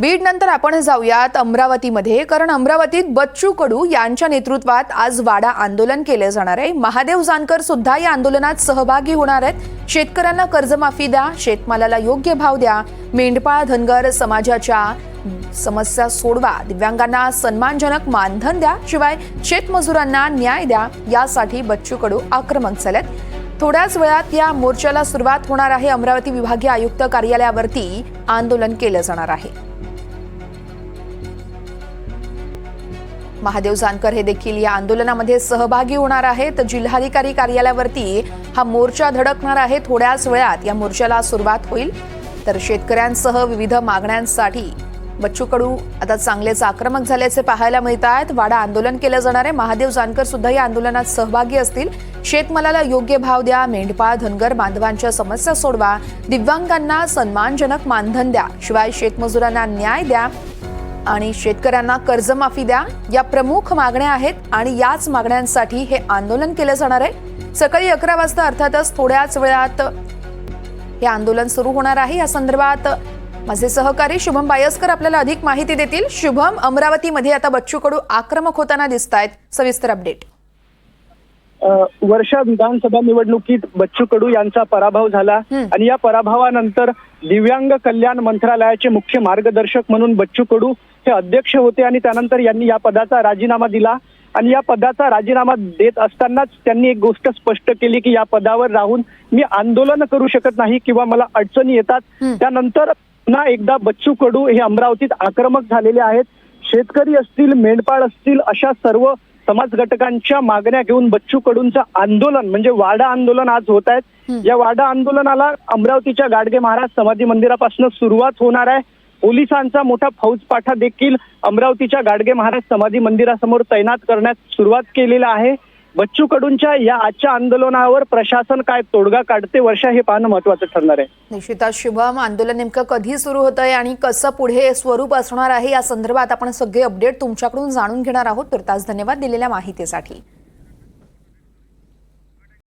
बीड नंतर आपण जाऊयात अमरावतीमध्ये कारण अमरावतीत बच्चू कडू यांच्या नेतृत्वात आज वाडा आंदोलन केले जाणार आहे. महादेव जानकर सुद्धा या आंदोलनात सहभागी होणार आहेत. शेतकऱ्यांना कर्जमाफी द्या शेतमालाला योग्य भाव द्या मेंढपाळ धनगर समाजाच्या समस्या सोडवा दिव्यांगांना सन्मानजनक मानधन द्या शिवाय शेतमजुरांना न्याय द्या यासाठी बच्चू कडू आक्रमक झालेत. थोड्याच वेळात या मोर्चाला सुरुवात होणार आहे. अमरावती विभागीय आयुक्त कार्यालयावरती आंदोलन केलं जाणार आहे. महादेव जानकर हे देखील या आंदोलनामध्ये सहभागी होणार आहेत. जिल्हाधिकारी कार्यालयावरती हा मोर्चा धडकणार आहे. थोड्याच वेळात या मोर्चाला सुरुवात होईल. तर शेतकऱ्यांसह विविध मागण्यांसाठी बच्चू कडू आता चांगलेच आक्रमक झाल्याचे पाहायला मिळत आहेत. वाडा आंदोलन केलं जाणार आहे. महादेव जानकर सुद्धा या आंदोलनात सहभागी असतील. शेतमालाला योग्य भाव द्या मेंढपाळ धनगर बांधवांच्या समस्या सोडवा दिव्यांगांना सन्मानजनक मानधन द्या. शिवाय शेतमजुरांना न्याय द्या. आणि शेतकऱ्यांना कर्जमाफी द्या. या प्रमुख मागण्या आहेत आणि याच मागण्यांसाठी हे आंदोलन केलं जाणार आहे. सकाळी अकरा वाजता अर्थातच थोड्याच वेळात हे आंदोलन सुरू होणार आहे. या संदर्भात माझे सहकारी शुभम बायस्कर आपल्याला अधिक माहिती देतील. शुभम अमरावतीमध्ये आता बच्चू कडू आक्रमक होताना दिसत आहेत सविस्तर अपडेट. वर्षा विधानसभा निवडणुकीत बच्चू कडू यांचा पराभव झाला. आणि या पराभवानंतर दिव्यांग कल्याण मंत्रालयाचे मुख्य मार्गदर्शक म्हणून बच्चू कडू हे अध्यक्ष होते आणि त्यानंतर यांनी या पदाचा राजीनामा दिला आणि या पदाचा राजीनामा देत असतानाच त्यांनी एक गोष्ट स्पष्ट केली की या पदावर राहून मी आंदोलन करू शकत नाही किंवा मला अडचणी येतात. त्यानंतर पुन्हा एकदा बच्चू कडू हे अमरावतीत आक्रमक झालेले आहेत शेतकरी असतील मेंढपाळ असतील अशा सर्व समाज घटकांच्या मागण्या घेऊन बच्चू कडूंचं आंदोलन म्हणजे वाडा आंदोलन आज होत आहेत. या वाडा आंदोलनाला अमरावतीच्या गाडगे महाराज समाधी मंदिरापासून सुरुवात होणार आहे. पोलिसांचा मोठा फौजपाठा देखील अमरावतीच्या गाडगे महाराज समाधी मंदिरासमोर तैनात करण्यास सुरुवात केलेला आहे. बच्चू कडूंच्या या आजच्या आंदोलनावर प्रशासन काय तोडगा काढते वर्षा हे पाहणं महत्वाचं ठरणार आहे. निश्चितच शुभम आंदोलन नेमकं कधी सुरू होत आहे आणि कसं पुढे स्वरूप असणार आहे या संदर्भात आपण सगळे अपडेट तुमच्याकडून जाणून घेणार आहोत. तुर्तास धन्यवाद दिलेल्या माहितीसाठी.